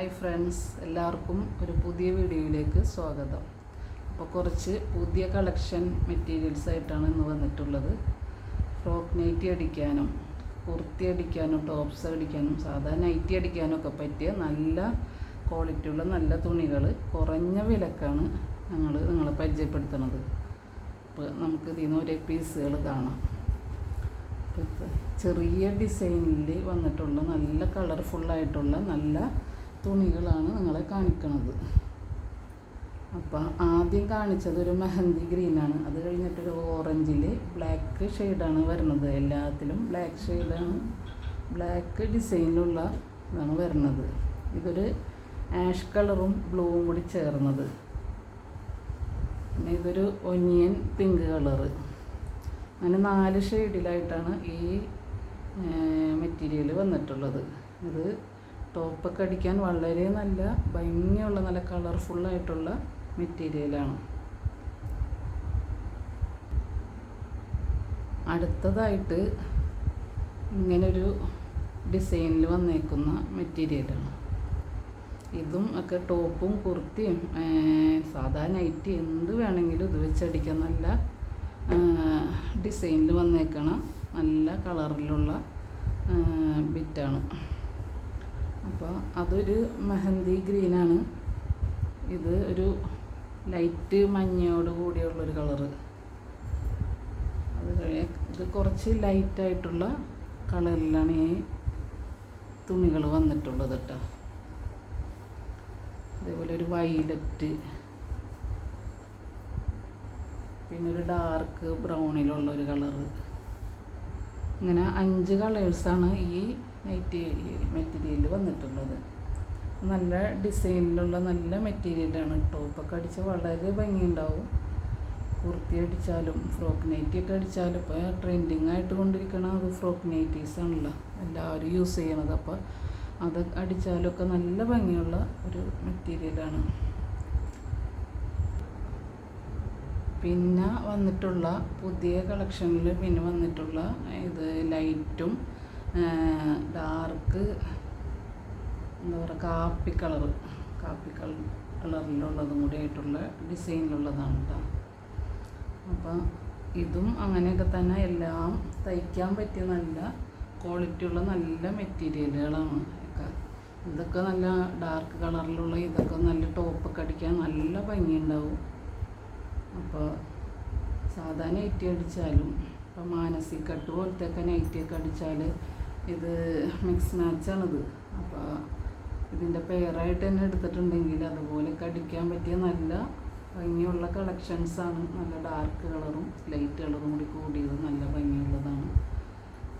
Hi friends എല്ലാവർക്കും ഒരു പുതിയ വീഡിയോയിലേക്ക് സ്വാഗതം. അപ്പോൾ കുറച്ച് പുതിയ കളക്ഷൻ മെറ്റീരിയൽസ് ആയിട്ടാണ് ഇന്ന് വന്നിട്ടുള്ളത്. ഫ്രോക്ക് നൈറ്റി അടിക്കാനും കുർത്തി അടിക്കാനും ടോപ്സ് അടിക്കാനും സാധാരണ നൈറ്റി അടിക്കാനും ഒക്കെ പറ്റിയ നല്ല ക്വാളിറ്റിയുള്ള നല്ല തുണികൾ കുറഞ്ഞ വിലക്കാണ് ഞങ്ങൾ നിങ്ങളെ പരിചയപ്പെടുത്തുന്നത്. അപ്പോൾ നമുക്ക് ഇതിന് ഒരേ പീസുകൾ കാണാം. ചെറിയ ഡിസൈനിൽ വന്നിട്ടുള്ള നല്ല കളർഫുള്ളായിട്ടുള്ള നല്ല തുണികളാണ് നിങ്ങളെ കാണിക്കുന്നത് അപ്പം ആദ്യം കാണിച്ചത് ഒരു മെഹന്തി ഗ്രീനാണ്. അത് കഴിഞ്ഞിട്ട് ഒരു ഓറഞ്ചിൽ ബ്ലാക്ക് ഷെയ്ഡാണ് വരുന്നത്. എല്ലാത്തിലും ബ്ലാക്ക് ഷെയ്ഡാണ്. ബ്ലാക്ക് ഡിസൈനിലുള്ള ഇതാണ് വരുന്നത്. ഇതൊരു ആഷ് കളറും ബ്ലൂവും കൂടി ചേർന്നത്. പിന്നെ ഇതൊരു ഒനിയൻ പിങ്ക് കളറ്. അങ്ങനെ നാല് ഷെയ്ഡിലായിട്ടാണ് ഈ മെറ്റീരിയൽ വന്നിട്ടുള്ളത്. ഇത് ടോപ്പൊക്കെ അടിക്കാൻ വളരെ നല്ല ഭംഗിയുള്ള നല്ല കളർഫുള്ളായിട്ടുള്ള മെറ്റീരിയലാണ് അടുത്തതായിട്ട് ഇങ്ങനൊരു ഡിസൈനിൽ വന്നേക്കുന്ന മെറ്റീരിയലാണ് ഇതും ഒക്കെ ടോപ്പും കുർത്തിയും സാധാ നൈറ്റി എന്ത് വേണമെങ്കിലും ഇത് വെച്ചടിക്കാൻ നല്ല ഡിസൈനിൽ വന്നേക്കണ നല്ല കളറിലുള്ള ബിറ്റാണ് അപ്പോൾ അതൊരു മെഹന്തി ഗ്രീനാണ് ഇത് ഒരു ലൈറ്റ് മഞ്ഞയോട് കൂടിയുള്ളൊരു കളറ് അത് ഇത് കുറച്ച് ലൈറ്റായിട്ടുള്ള കളറിലാണ് ഈ തുണികൾ വന്നിട്ടുള്ളത് കേട്ടോ അതേപോലെ ഒരു വൈലറ്റ് പിന്നെ ഒരു ഡാർക്ക് ബ്രൗണിലുള്ള ഒരു കളറ് ഇങ്ങനെ അഞ്ച് കളേഴ്സാണ് ഈ നൈറ്റി മെറ്റീരിയൽ വന്നിട്ടുള്ളത്. നല്ല ഡിസൈനിലുള്ള നല്ല മെറ്റീരിയലാണ് ടോപ്പൊക്കെ അടിച്ച് വളരെ ഭംഗിയുണ്ടാവും. കുർത്തി അടിച്ചാലും ഫ്രോക്ക് നൈറ്റി ഒക്കെ അടിച്ചാലും ഇപ്പോൾ ട്രെൻഡിങ് ആയിട്ട് കൊണ്ടിരിക്കണ അത് ഫ്രോക്ക് നൈറ്റീസ് ആണല്ലോ. എല്ലാവരും യൂസ് ചെയ്യണത്. അപ്പോൾ അത് അടിച്ചാലൊക്കെ നല്ല ഭംഗിയുള്ള ഒരു മെറ്റീരിയലാണ്. പിന്നെ വന്നിട്ടുള്ള പുതിയ കളക്ഷനിൽ പിന്നെ വന്നിട്ടുള്ള ഇത് ലൈറ്റും ഡാർക്ക് എന്താ പറയുക കാപ്പി കളർ കാപ്പി കളർ കളറിലുള്ളതും കൂടി ആയിട്ടുള്ള ഡിസൈനിലുള്ളതാണ് കേട്ടോ അപ്പം ഇതും അങ്ങനെയൊക്കെ തന്നെ എല്ലാം തയ്ക്കാൻ പറ്റിയ നല്ല ക്വാളിറ്റി ഉള്ള നല്ല മെറ്റീരിയലുകളാണ് ഒക്കെ ഇതൊക്കെ നല്ല ഡാർക്ക് കളറിലുള്ള ഇതൊക്കെ നല്ല ടോപ്പൊക്കെ അടിക്കാൻ നല്ല ഭംഗിയുണ്ടാവും. അപ്പോൾ സാധാരണ നൈറ്റി അടിച്ചാലും ഇപ്പോൾ മാനസിക്കട്ട് പോലത്തെ ഒക്കെ നൈറ്റിയൊക്കെ അടിച്ചാൽ ഇത് മിക്സ് മാച്ചാണിത് അപ്പോൾ ഇതിന്റെ പെയറായിട്ട് തന്നെ എടുത്തിട്ടുണ്ടെങ്കിൽ അതുപോലെയൊക്കെ അടിക്കാൻ പറ്റിയ നല്ല ഭംഗിയുള്ള കളക്ഷൻസാണ് നല്ല ഡാർക്ക് കളറും ലൈറ്റ് കളറും കൂടി കൂടിയത് നല്ല ഭംഗിയുള്ളതാണ്.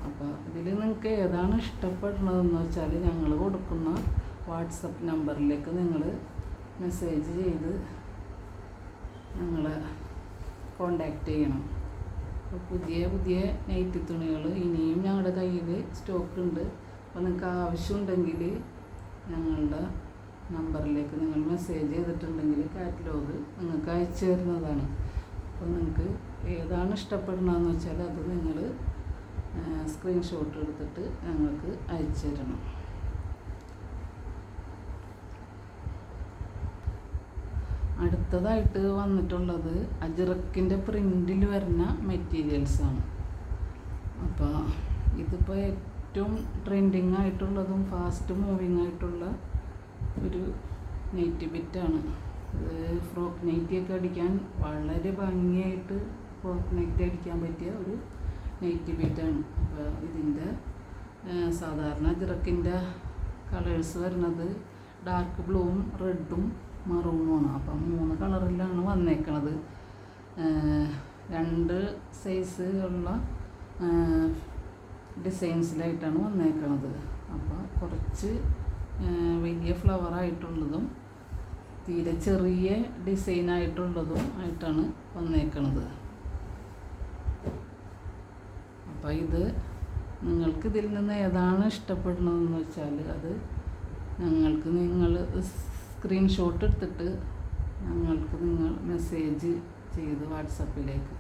അപ്പോൾ ഇതിൽ നിങ്ങൾക്ക് ഏതാണ് ഇഷ്ടപ്പെടുന്നതെന്ന് വെച്ചാൽ ഞങ്ങൾ കൊടുക്കുന്ന വാട്സപ്പ് നമ്പറിലേക്ക് നിങ്ങൾ മെസ്സേജ് ചെയ്ത് ഞങ്ങളെ കോണ്ടാക്ട് ചെയ്യണം. പുതിയ പുതിയ നൈറ്റി തുണികൾ ഇനിയും ഞങ്ങളുടെ കയ്യിൽ സ്റ്റോക്ക് ഉണ്ട്. അപ്പോൾ നിങ്ങൾക്ക് ആവശ്യമുണ്ടെങ്കിൽ ഞങ്ങളുടെ നമ്പറിലേക്ക് നിങ്ങൾ മെസ്സേജ് ചെയ്തിട്ടുണ്ടെങ്കിൽ കാറ്റലോഗ് നിങ്ങൾക്ക് അയച്ചു തരുന്നതാണ്. അപ്പോൾ നിങ്ങൾക്ക് ഏതാണ് ഇഷ്ടപ്പെടുന്നതെന്ന് വെച്ചാൽ അത് നിങ്ങൾ സ്ക്രീൻഷോട്ട് എടുത്തിട്ട് ഞങ്ങൾക്ക് അയച്ചു തരണം. അടുത്തതായിട്ട് വന്നിട്ടുള്ളത് അജിറക്കിന്റെ പ്രിന്റിൽ വരുന്ന മെറ്റീരിയൽസാണ് അപ്പോൾ ഇതിപ്പോൾ ഏറ്റവും ട്രെൻഡിങ് ആയിട്ടുള്ളതും ഫാസ്റ്റ് മൂവിങ് ആയിട്ടുള്ള ഒരു നെയ്റ്റ് ബിറ്റാണ് ഇത് ഫ്രോക്ക് ഒക്കെ അടിക്കാൻ വളരെ ഭംഗിയായിട്ട് ഫ്രോക്ക് നെയ്റ്റി അടിക്കാൻ പറ്റിയ ഒരു നെയ്റ്റ് ബിറ്റാണ് അപ്പോൾ ഇതിന്റെ സാധാരണ ജിറക്കിന്റെ കളേഴ്സ് വരുന്നത് ഡാർക്ക് ബ്ലൂവും റെഡും മറൂണുമാണ് അപ്പം മൂന്ന് കളറിലാണ് വന്നേക്കണത്. രണ്ട് സൈസ് ഉള്ള ഡിസൈൻസിലായിട്ടാണ് വന്നേക്കണത്. അപ്പോൾ കുറച്ച് വലിയ ഫ്ലവർ ആയിട്ടുള്ളതും തീരെ ചെറിയ ഡിസൈൻ ആയിട്ടുള്ളതും ആയിട്ടാണ് വന്നേക്കണത്. അപ്പോൾ ഇത് നിങ്ങൾക്ക് ഇതിൽ നിന്ന് ഏതാണ് ഇഷ്ടപ്പെടുന്നതെന്ന് വെച്ചാൽ അത് ഞങ്ങൾക്ക് നിങ്ങൾ സ്ക്രീൻഷോട്ട് എടുത്തിട്ട് ഞങ്ങൾക്ക് നിങ്ങൾ മെസ്സേജ് ചെയ്ത് വാട്സപ്പിലേക്ക്